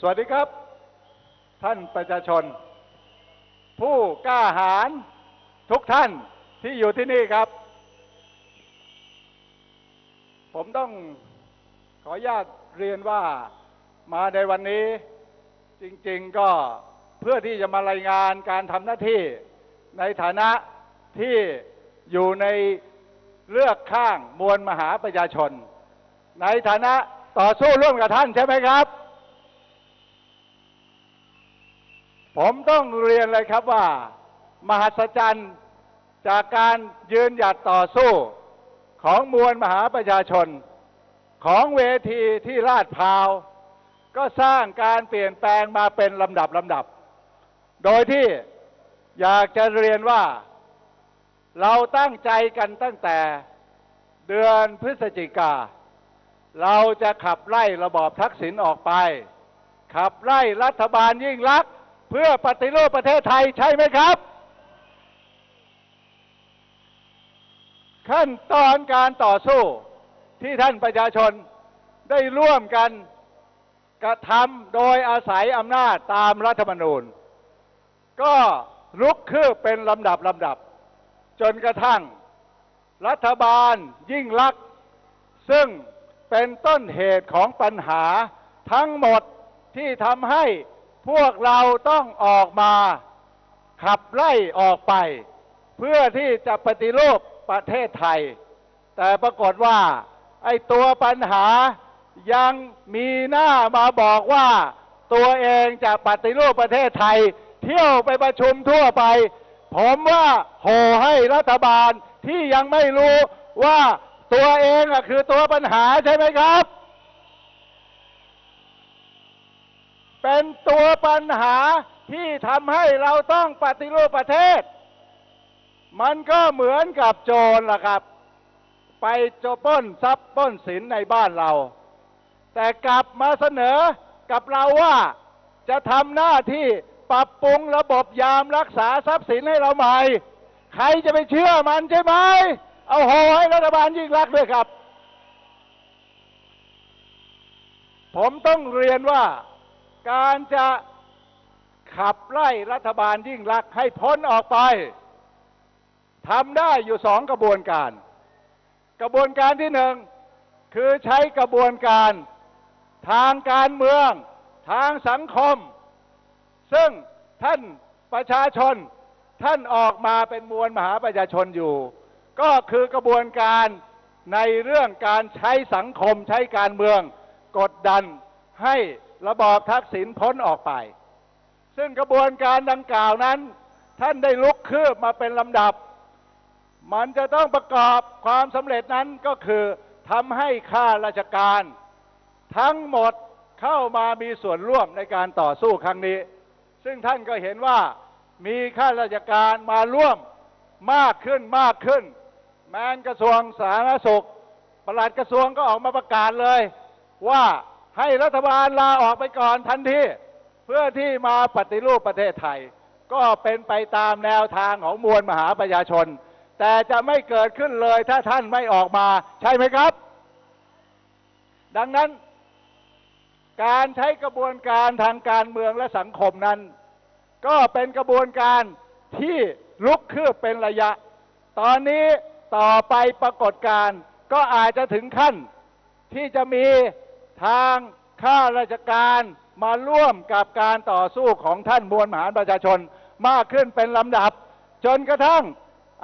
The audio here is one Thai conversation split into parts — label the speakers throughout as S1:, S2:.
S1: สวัสดีครับ ท่านประชาชน ผู้กล้าหาญทุกท่านที่อยู่ที่นี่ครับ ผมต้องขออนุญาตเรียนว่ามาในวันนี้ จริงๆก็เพื่อที่จะมารายงานการทำหน้าที่ในฐานะที่อยู่ในเลือกข้างมวลมหาประชาชน ในฐานะต่อสู้ร่วมกับท่านใช่ไหมครับ ผมต้องเรียนเลยครับว่า มหัศจรรย์จากการยืนหยัดต่อสู้ของมวลมหาประชาชน ของเวทีที่ลาดพร้าว ก็สร้างการเปลี่ยนแปลงมาเป็นลำดับลำดับ โดยที่อยากจะเรียนว่า เราตั้งใจกันตั้งแต่เดือนพฤศจิกา เราจะขับไล่ระบอบทักษิณออกไป ขับไล่รัฐบาลยิ่งลักษณ์ เพื่อปฏิรูปประเทศไทยใช่ไหมครับ ขั้นตอนการต่อสู้ที่ท่านประชาชนได้ร่วมกันกระทำโดยอาศัยอำนาจตามรัฐธรรมนูญ ก็ลุกคืบเป็นลำดับลำดับ จนกระทั่ง รัฐบาลยิ่งลักษณ์ซึ่งเป็นต้นเหตุของปัญหาทั้งหมดที่ทำให้ พวกเราต้องออกมาขับไล่ออกไป เพื่อที่จะปฏิรูปประเทศไทย แต่ปรากฏว่าไอ้ตัวปัญหายังมีหน้ามาบอกว่าตัวเองจะปฏิรูปประเทศไทย เที่ยวไปประชุมทั่วไป ผมว่าโหให้รัฐบาลที่ยังไม่รู้ว่าตัวเองอะคือตัวปัญหาใช่ไหมครับ เป็นตัวปัญหาที่ทำให้เราต้องปฏิรูปประเทศ มันก็เหมือนกับโจรล่ะครับ ไปโจป้นทรัพย์ป้นสินในบ้านเรา แต่กลับมาเสนอกับเราว่าจะทำหน้าที่ปรับปรุงระบบยามรักษาทรัพย์สินให้เราใหม่ ใครจะไปเชื่อมันใช่ไหม เอาโหให้รัฐบาลยิ่งรักด้วยครับ ผมต้องเรียนว่า การจะขับไล่รัฐบาลยิ่งรักให้พ้นออกไปทำได้อยู่สองกระบวนการ กระบวนการที่หนึ่งคือใช้กระบวนการทางการเมือง ทางสังคม ซึ่งท่านประชาชนท่านออกมาเป็นมวลมหาประชาชนอยู่ ก็คือกระบวนการในเรื่องการใช้สังคมใช้การเมือง กดดันให้ ระบอบทักษิณพ้นออกไป ซึ่งกระบวนการดังกล่าวนั้น ท่านได้ลุกคืบมาเป็นลำดับ มันจะต้องประกอบความสำเร็จนั้นก็คือทำให้ข้าราชการ ทั้งหมดเข้ามามีส่วนร่วมในการต่อสู้ครั้งนี้ ซึ่งท่านก็เห็นว่ามีข้าราชการมาร่วมมากขึ้นมากขึ้น แม้กระทรวงสาธารณสุขปลัดกระทรวงก็ออกมาประกาศเลยว่า ให้รัฐบาลลาออกไปก่อนทันทีเพื่อที่มาปฏิรูปประเทศไทย ก็เป็นไปตามแนวทางของมวลมหาประชาชน แต่จะไม่เกิดขึ้นเลยถ้าท่านไม่ออกมาใช่ไหมครับ ดังนั้นการใช้กระบวนการทางการเมืองและสังคมนั้น ก็เป็นกระบวนการที่ลุกคืบเป็นระยะ ตอนนี้ต่อไปปรากฏการก็อาจจะถึงขั้นที่จะมี ทางข้าราชการมาร่วมกับการต่อสู้ของท่านมวลมหาประชาชนมากขึ้นเป็นลำดับ จนกระทั่ง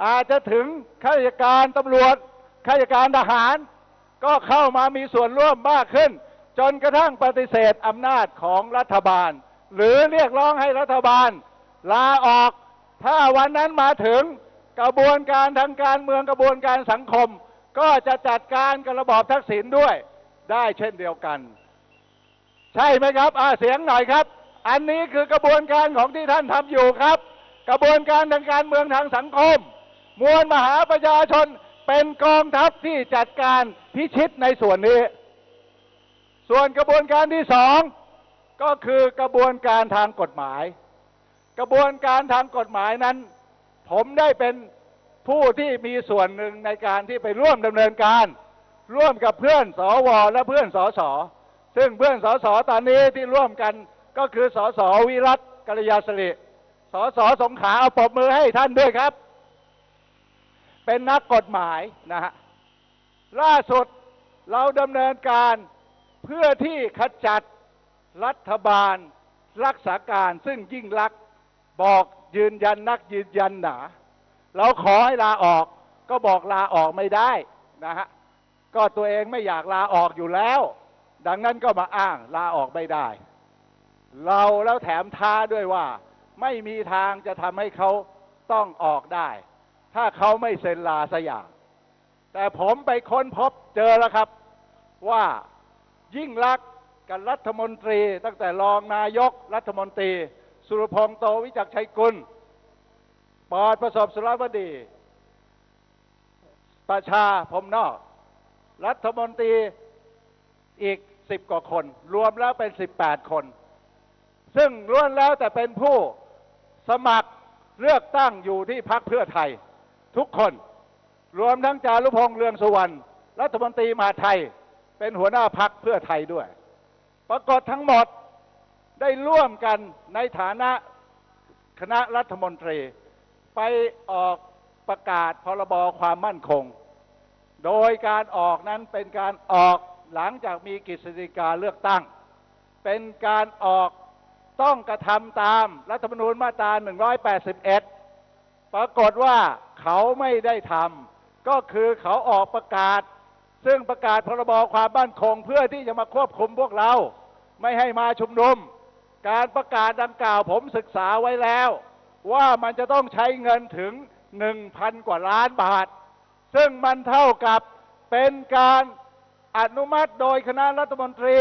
S1: อาจจะถึงข้าราชการตำรวจข้าราชการทหาร ก็เข้ามามีส่วนร่วมมากขึ้น จนกระทั่งปฏิเสธอำนาจของรัฐบาล หรือเรียกร้องให้รัฐบาล ลาออก ถ้าวันนั้นมาถึงกระบวนการทางการเมืองกระบวนการสังคม ก็จะจัดการกับระบอบทักษิณด้วย ได้เช่นเดียวกัน ใช่ไหมครับอาเสียงหน่อยครับ อันนี้คือกระบวนการของที่ท่านทำอยู่ครับ กระบวนการทางการเมืองทางสังคม มวลมหาประชาชนเป็นกองทัพที่จัดการพิชิตในส่วนนี้ ส่วนกระบวนการที่สองก็คือกระบวนการทางกฎหมาย กระบวนการทางกฎหมายนั้น ผมได้เป็นผู้ที่มีส่วนหนึ่งในการที่ไปร่วมดำเนินการ ร่วมกับเพื่อนสอวอและเพื่อนสอสอซึ่งเพื่อนสสตอนนี้ที่ร่วมกันก็คือสสวิรัตกัลยาสริสสสงขาเอาปรบมือให้ท่านด้วยครับ เป็นนักกฎหมายนะฮะล่าสุดเราดำเนินการเพื่อที่ขจัดรัฐบาลรักษาการซึ่งยิ่งลักษณ์บอกยืนยันนักยืนยันหนา เราขอให้ลาออกก็บอกลาออกไม่ได้นะฮะ ก็ตัวเองไม่อยากลาออกอยู่แล้ว ดังนั้นก็มาอ้างลาออกไม่ได้ เราแล้วแถมท้าด้วยว่า ไม่มีทางจะทำให้เขาต้องออกได้ ถ้าเขาไม่เซ็นลาสกอย่าง แต่ผมไปค้นพบเจอแล้วครับ ว่ายิ่งรักษณ์กับรัฐมนตรี ตั้งแต่รองนายกรัฐมนตรี สุรพงษ์โตวิจักชัยกุลปอดประสบสุรวดีประชาพรมนอก รัฐมนตรีอีกสิบกว่าคน รวมแล้วเป็นสิบแปดคน ซึ่งล้วนแล้วแต่เป็นผู้สมัครเลือกตั้งอยู่ที่พักเพื่อไทย ทุกคน รวมทั้งจารุพงษ์เรืองสุวรรณรัฐมนตรีมหาไทย เป็นหัวหน้าพักเพื่อไทยด้วย ปรากฏทั้งหมดได้ร่วมกันในฐานะคณะรัฐมนตรี ไปออกประกาศพรบความมั่นคง โดยการออกนั้นเป็นการออกหลังจากมีกฤษฎีกาเลือกตั้ง เป็นการออกต้องกระทำตามรัฐธรรมนูญมาตรา 181 ปรากฏว่าเขาไม่ได้ทำก็คือเขาออกประกาศ ซึ่งประกาศพรบความมั่นคงเพื่อที่จะมาควบคุมพวกเรา ไม่ให้มาชุมนุม การประกาศดังกล่าวผมศึกษาไว้แล้ว ว่ามันจะต้องใช้เงินถึง 1,000 กว่าล้านบาท ซึ่งมันเท่ากับเป็นการอนุมัติโดยคณะรัฐมนตรี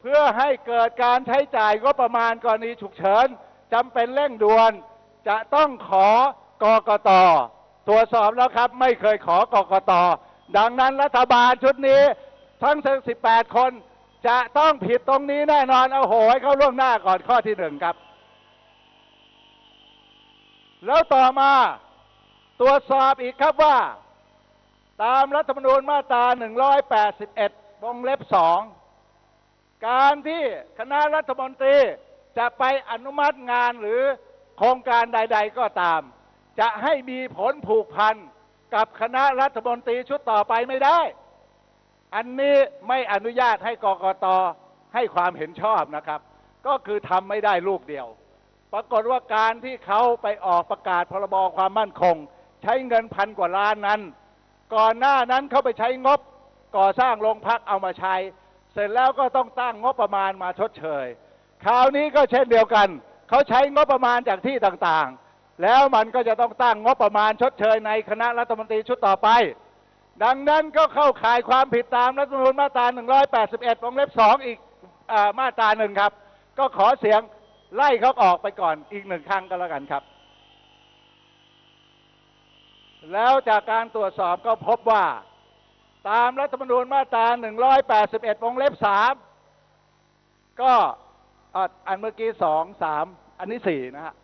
S1: เพื่อให้เกิดการใช้จ่ายก็ประมาณกรณีฉุกเฉินจำเป็นเร่งด่วน จะต้องขอกกตตรวจสอบแล้วครับ ไม่เคยขอกกตดังนั้นรัฐบาลชุดนี้ทั้ง 18 คนจะต้องผิดตรงนี้แน่นอนเอาโหให้เขาล่วงหน้าก่อนข้อที่หนึ่งครับ แล้วต่อมาตรวจสอบอีกครับว่า ตามรัฐธรรมนูญมาตรา 181 วงเล็บ 2 การที่คณะรัฐมนตรีจะไปอนุมัติงานหรือโครงการใด ๆ ก็ตาม จะให้มีผลผูกพันกับคณะรัฐมนตรีชุดต่อไปไม่ได้ อันนี้ไม่อนุญาตให้กกตให้ความเห็นชอบนะครับ ก็คือทำไม่ได้ลูกเดียว ปรากฏว่าการที่เขาไปออกประกาศพรบความมั่นคง ใช้เงินพันกว่าล้านนั้น ก่อนหน้านั้นเขาไปใช้งบก่อสร้างโรงพักเอามาใช้ เสร็จแล้วก็ต้องตั้งงบประมาณมาชดเชย คราวนี้ก็เช่นเดียวกัน เขาใช้งบประมาณจากที่ต่างๆ แล้วมันก็จะต้องตั้งงบประมาณชดเชยในคณะรัฐมนตรีชุดต่อไป ดังนั้นก็เข้าข่ายความผิดตามรัฐธรรมนูญมาตรา 181 วงเล็บ 2 อีกอมาตราหนึ่งครับ ก็ขอเสียงไล่เขาออกไปก่อนอีกหนึ่งครั้งก็แล้วกันครับ แล้วจากการตรวจสอบก็พบว่า ตามรัฐธรรมนูญมาตรา 181 วงเล็บ 3 ก็อันเมื่อกี้สองสามอันนี้สี่นะฮะ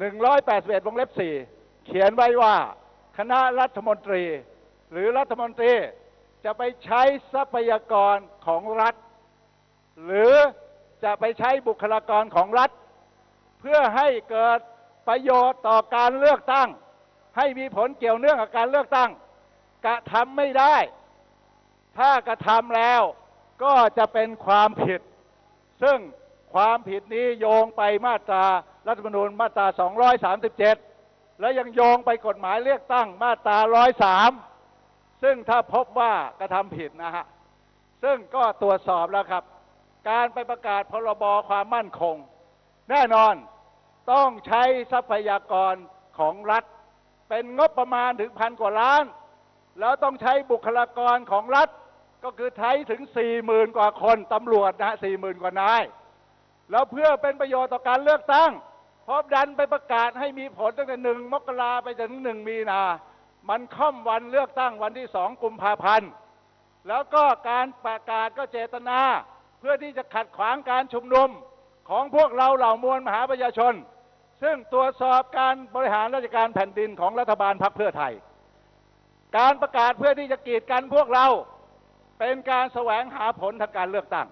S1: 181 วงเล็บ 4 เขียนไว้ว่าคณะรัฐมนตรี หรือรัฐมนตรีจะไปใช้ทรัพยากรของรัฐ หรือจะไปใช้บุคลากรของรัฐ เพื่อให้เกิดประโยชน์ต่อการเลือกตั้ง ให้มีผลเกี่ยวเนื่องกับการเลือกตั้ง กระทำไม่ได้ ถ้ากระทำแล้วก็จะเป็นความผิด ซึ่งความผิดนี้โยงไปมาตรารัฐธรรมนูญมาตรา 237 และยังโยงไปกฎหมายเลือกตั้งมาตรา 103 ซึ่งถ้าพบว่ากระทำผิดนะฮะ ซึ่งก็ตรวจสอบแล้วครับ การไปประกาศพรบความมั่นคง แน่นอนต้องใช้ทรัพยากรของรัฐ เป็นงบประมาณถึงพันกว่าล้าน แล้วต้องใช้บุคลากรของรัฐ ก็คือใช้ถึงสี่หมื่นกว่าคนตำรวจนะสี่หมื่นกว่านาย แล้วเพื่อเป็นประโยชน์ต่อการเลือกตั้งพราะดันไปประกาศให้มีผลตั้งแต่หนึ่งมกราไปจนถึงหนึ่งมีนา มันค่อมวันเลือกตั้งวันที่สองกุมภาพันธ์ แล้วก็การประกาศก็เจตนา เพื่อที่จะขัดขวางการชุมนุมของพวกเราเหล่ามวลมหาประชาชน ซึ่งตรวจสอบการบริหารราชการแผ่นดินของรัฐบาลพรรคเพื่อไทย การประกาศเพื่อที่จะกีดกันพวกเราเป็นการแสวงหาผลทางการเลือกตั้ง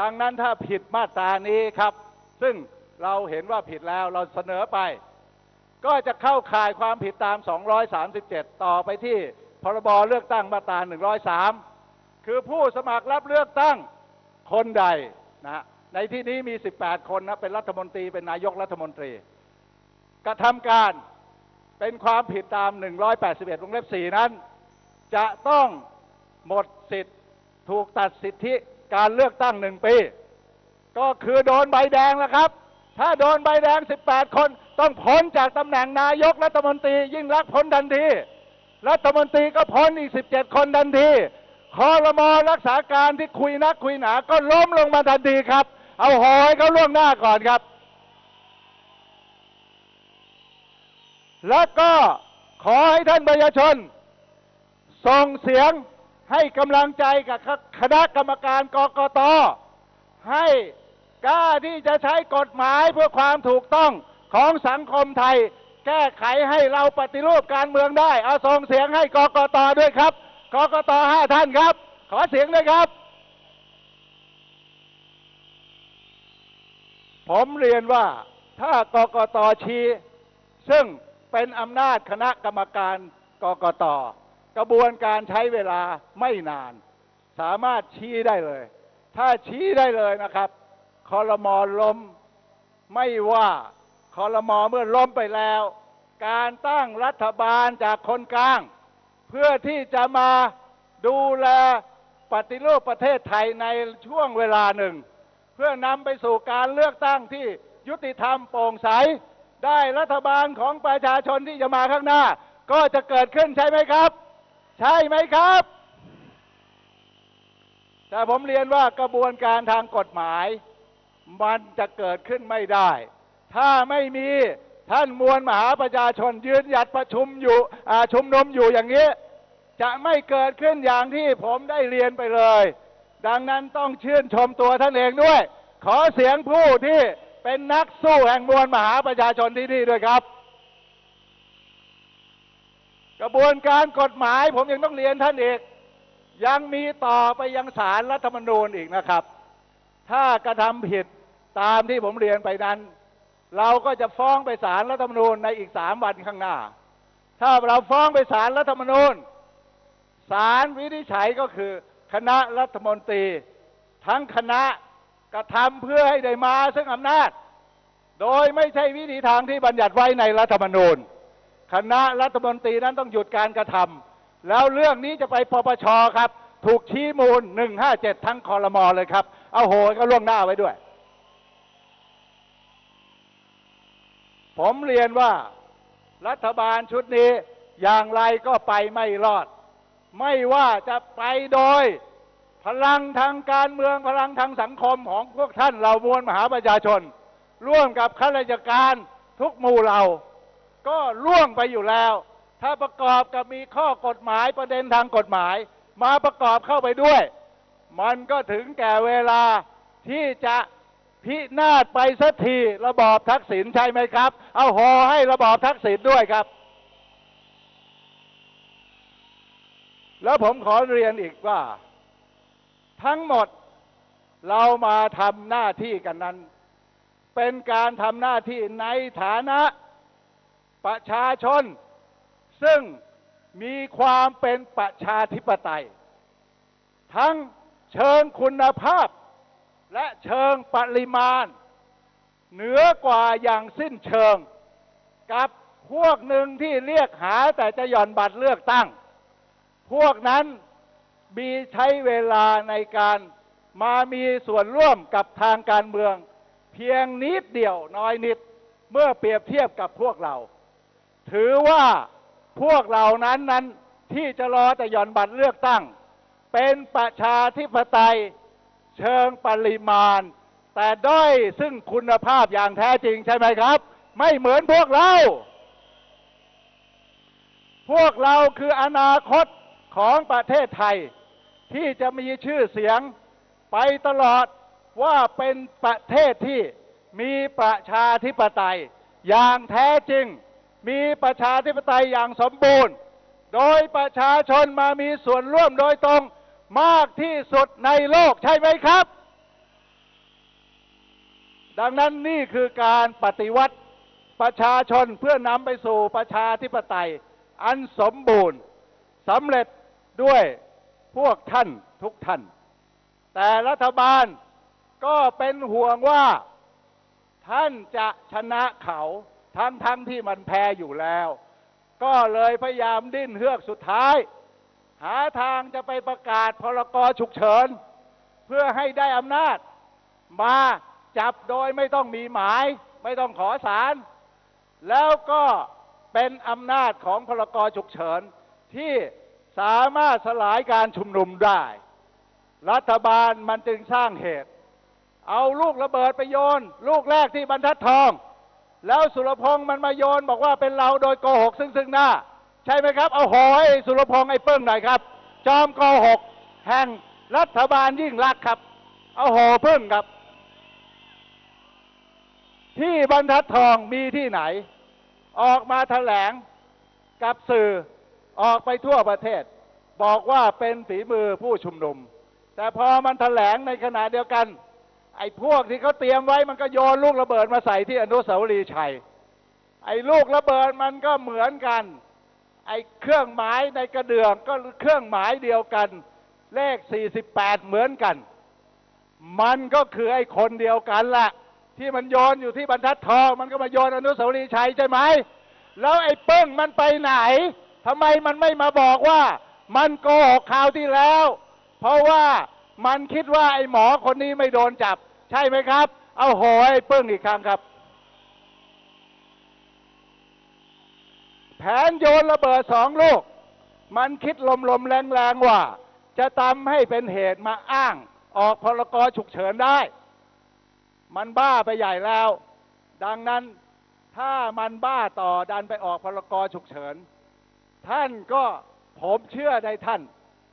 S1: ดังนั้นถ้าผิดมาตรานี้ครับ ซึ่งเราเห็นว่าผิดแล้วเราเสนอไป ก็จะเข้าข่ายความผิดตาม 237 ต่อไปที่พรบเลือกตั้งมาตรา 103 คือผู้สมัครรับเลือกตั้งคนใดนะฮะ ในที่นี้มี 18 คนนะเป็นรัฐมนตรีเป็นนายกรัฐมนตรี กระทำการเป็นความผิดตาม 181วงเล็บ 4 นั้น จะต้องหมดสิทธิ์ถูกตัดสิทธิการเลือกตั้งหนึ่งปี ก็คือโดนใบแดงแล้วครับ ถ้าโดนใบแดง 18 คนต้องพ้นจากตำแหน่งนายกรัฐมนตรียิ่งรักพ้นทันที รัฐมนตรีก็พ้นอีก 17 คนทันทีคอรมอรักษาการที่คุยนักคุยหนาก็ล้มลงมาทันทีครับ เอาหอยเขาล่วงหน้าก่อนครับ แล้วก็ขอให้ท่านประชาชน ส่งเสียงให้กำลังใจกับคณะกรรมการกกต ให้กล้าที่จะใช้กฎหมายเพื่อความถูกต้องของสังคมไทย แก้ไขให้เราปฏิรูปการเมืองได้ เอาส่งเสียงให้กกตด้วยครับกกตห้าท่านครับ ขอเสียงด้วยครับ ผมเรียนว่าถ้ากกตชี้ ซึ่งเป็นอำนาจคณะกรรมการกกตกระบวนการใช้เวลาไม่นาน สามารถชี้ได้เลย ถ้าชี้ได้เลยนะครับคอรมอล้มไม่ว่าคอรมอเมื่อล้มไปแล้ว การตั้งรัฐบาลจากคนกลาง เพื่อที่จะมาดูแลปฏิรูปประเทศไทยในช่วงเวลาหนึ่ง พื่อนำไปสู่การเลือกตั้งที่ยุติธรรมโปร่งใส ได้รัฐบาลของประชาชนที่จะมาข้างหน้า ก็จะเกิดขึ้นใช่ไหมครับ ใช่ไหมครับ แต่ผมเรียนว่ากระบวนการทางกฎหมาย มันจะเกิดขึ้นไม่ได้ ถ้าไม่มีท่านมวลมหาประชาชนยืนหยัดประชุมอยู่อาชุมนุมอยู่อย่างนี้ จะไม่เกิดขึ้นอย่างที่ผมได้เรียนไปเลย ดังนั้นต้องชื่นชมตัวท่านเองด้วย ขอเสียงผู้ที่เป็นนักสู้แห่งมวลมหาประชาชนที่นี่ด้วยครับ กระบวนการกฎหมายผมยังต้องเรียนท่านอีก ยังมีต่อไปยังศาลรัฐธรรมนูญอีกนะครับ ถ้ากระทำผิดตามที่ผมเรียนไปนั้น เราก็จะฟ้องไปศาลรัฐธรรมนูญในอีกสามวันข้างหน้า ถ้าเราฟ้องไปศาลรัฐธรรมนูญศาลวินิจฉัยก็คือ คณะรัฐมนตรี ทั้งคณะกระทำเพื่อให้ได้มาซึ่งอำนาจ โดยไม่ใช่วิธีทางที่บัญญัติไว้ในรัฐธรรมนูญ คณะรัฐมนตรีนั้นต้องหยุดการกระทำแล้วเรื่องนี้จะไปปปชครับ ถูกชี้มูล 157 ทั้งคอรมอเลยครับ เอาโหยก็ล่วงหน้าไว้ด้วย ผมเรียนว่ารัฐบาลชุดนี้อย่างไรก็ไปไม่รอด ไม่ว่าจะไปโดย พลังทางการเมืองพลังทางสังคมของพวกท่านเรามวลมหาประชาชน ร่วมกับข้าราชการทุกหมู่เรา ก็ล่วงไปอยู่แล้ว ถ้าประกอบกับมีข้อกฎหมายประเด็นทางกฎหมาย มาประกอบเข้าไปด้วย มันก็ถึงแก่เวลาที่จะพินาศไปสักทีระบอบทักษิณใช่ไหมครับ เอาหอให้ระบอบทักษิณด้วยครับ แล้วผมขอเรียนอีกว่า ทั้งหมดเรามาทำหน้าที่กันนั้น เป็นการทำหน้าที่ในฐานะประชาชน ซึ่งมีความเป็นประชาธิปไตย ทั้งเชิงคุณภาพ และเชิงปริมาณ เหนือกว่าอย่างสิ้นเชิง กับพวกหนึ่งที่เรียกหาแต่จะหย่อนบัตรเลือกตั้ง พวกนั้นมีใช้เวลาในการมามีส่วนร่วมกับทางการเมือง เพียงนิดเดียวน้อยนิดเมื่อเปรียบเทียบกับพวกเรา ถือว่าพวกเรานั้นนั้นที่จะรอแต่หย่อนบัตรเลือกตั้ง เป็นประชาธิปไตยเชิงปริมาณ แต่ด้อยซึ่งคุณภาพอย่างแท้จริงใช่ไหมครับ ไม่เหมือนพวกเรา พวกเราคืออนาคต ของประเทศไทย ที่จะมีชื่อเสียงไปตลอดว่าเป็นประเทศที่มีประชาธิปไตย อย่างแท้จริง มีประชาธิปไตยอย่างสมบูรณ์ โดยประชาชนมามีส่วนร่วมโดยตรงมากที่สุดในโลกใช่ไหมครับ ดังนั้นนี่คือการปฏิวัติประชาชนเพื่อนำไปสู่ประชาธิปไตย อันสมบูรณ์สำเร็จ ด้วยพวกท่านทุกท่าน แต่รัฐบาลก็เป็นห่วงว่าท่านจะชนะเขาทั้งทั้งที่มันแพ้อยู่แล้ว ก็เลยพยายามดิ้นเฮือกสุดท้าย หาทางจะไปประกาศพรกฉุกเฉิน เพื่อให้ได้อำนาจ มาจับโดยไม่ต้องมีหมาย ไม่ต้องขอสาร แล้วก็เป็นอำนาจของพรกฉุกเฉินที่ สามารถสลายการชุมนุมได้ รัฐบาลมันจึงสร้างเหตุ เอาลูกระเบิดไปโยน ลูกแรกที่บรรทัดทอง แล้วสุรพงษ์มันมาโยนบอกว่าเป็นเราโดยโกหกซึ่งซึ่งหน้า ใช่ไหมครับ เอาหอให้สุรพงษ์ไอ้เปิ้งหน่อยครับ จอมโกหกแห่งรัฐบาลยิ่งรักครับ เอาหอเพิ่งครับ ที่บรรทัดทองมีที่ไหน ออกมาแถลงกับสื่อ ออกไปทั่วประเทศ บอกว่าเป็นฝีมือผู้ชุมนุม แต่พอมันแถลงในขณะเดียวกัน ไอ้พวกที่เขาเตรียมไว้มันก็โยนลูกระเบิดมาใส่ที่อนุสาวรีย์ชัย ไอ้ลูกระเบิดมันก็เหมือนกัน ไอ้เครื่องหมายในกระเดื่องก็เครื่องหมายเดียวกัน เลข 48 เหมือนกัน มันก็คือไอ้คนเดียวกันแหละที่มันโยนอยู่ที่บรรทัดทอง มันก็มาโยนอนุสาวรีย์ชัยใช่ไหม แล้วไอ้เปิ้งมันไปไหน ทำไมมันไม่มาบอกว่า มันโกหกข่าวที่แล้ว เพราะว่ามันคิดว่าไอ้หมอคนนี้ไม่โดนจับ ใช่ไหมครับ เอาโหยไอ้เปิ้งอีกครั้งครับ แผนโยนระเบิดสองลูก มันคิดลมๆแรงๆว่า จะทำให้เป็นเหตุมาอ้าง ออกพรกฉุกเฉินได้ มันบ้าไปใหญ่แล้ว ดังนั้นถ้ามันบ้าต่อดันไปออกพรกฉุกเฉิน ท่านก็ผมเชื่อในท่าน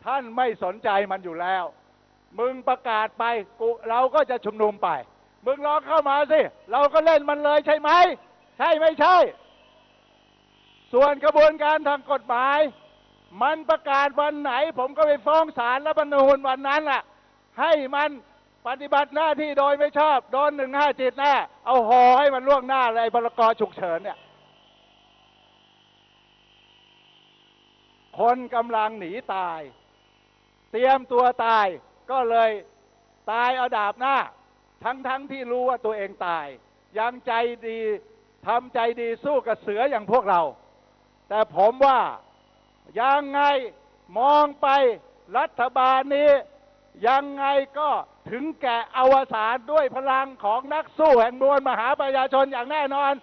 S1: ท่านไม่สนใจมันอยู่แล้ว มึงประกาศไปกูเราก็จะชุมนุมไป มึงลองเข้ามาสิ เราก็เล่นมันเลยใช่ไหม ใช่ไม่ใช่ ส่วนกระบวนการทางกฎหมาย มันประกาศวันไหน ผมก็ไปฟ้องศาลรัฐธรรมนูญวันนั้นล่ะ ให้มันปฏิบัติหน้าที่โดยไม่ชอบ โดนหนึ่งห้าจิตแน่เอาหอให้มันล่วงหน้าเลยพรกฉุกเฉินเนี่ย คนกำลังหนีตาย เตรียมตัวตายก็เลยตายเอาดาบหน้า ทั้งทั้งที่รู้ว่าตัวเองตาย ยังใจดีทำใจดีสู้กับเสืออย่างพวกเรา แต่ผมว่ายังไงมองไปรัฐบาลนี้ ยังไงก็ถึงแก่อวสานด้วยพลังของนักสู้แห่งมวลมหาประชาชนอย่างแน่นอน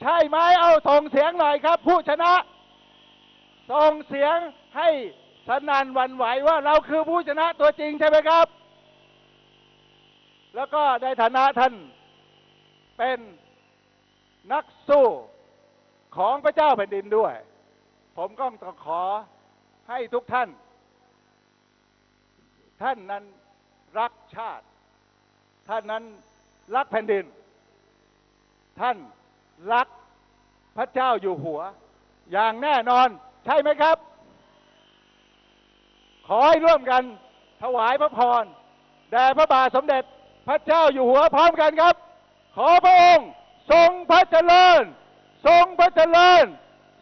S1: ใช่ไหมเอาส่งเสียงหน่อยครับ ผู้ชนะ ส่งเสียงให้สนั่นวันไหวว่าเราคือผู้ชนะตัวจริงใช่ไหมครับ แล้วก็ในฐานะท่านเป็นนักสู้ของพระเจ้าแผ่นดินด้วย ผมก็ต้องขอให้ทุกท่าน ท่านนั้นรักชาติ ท่านนั้นรักแผ่นดิน ท่านรักพระเจ้าอยู่หัว อย่างแน่นอน ใช่ไหมครับ ขอให้ร่วมกันถวายพระพรแด่พระบาทสมเด็จพระเจ้าอยู่หัวพร้อมกันครับ ขอพระองค์ ทรงพระเจริญ ทรงพระเจริญ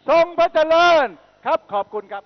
S1: ทรงพระเจริญครับขอบคุณครับ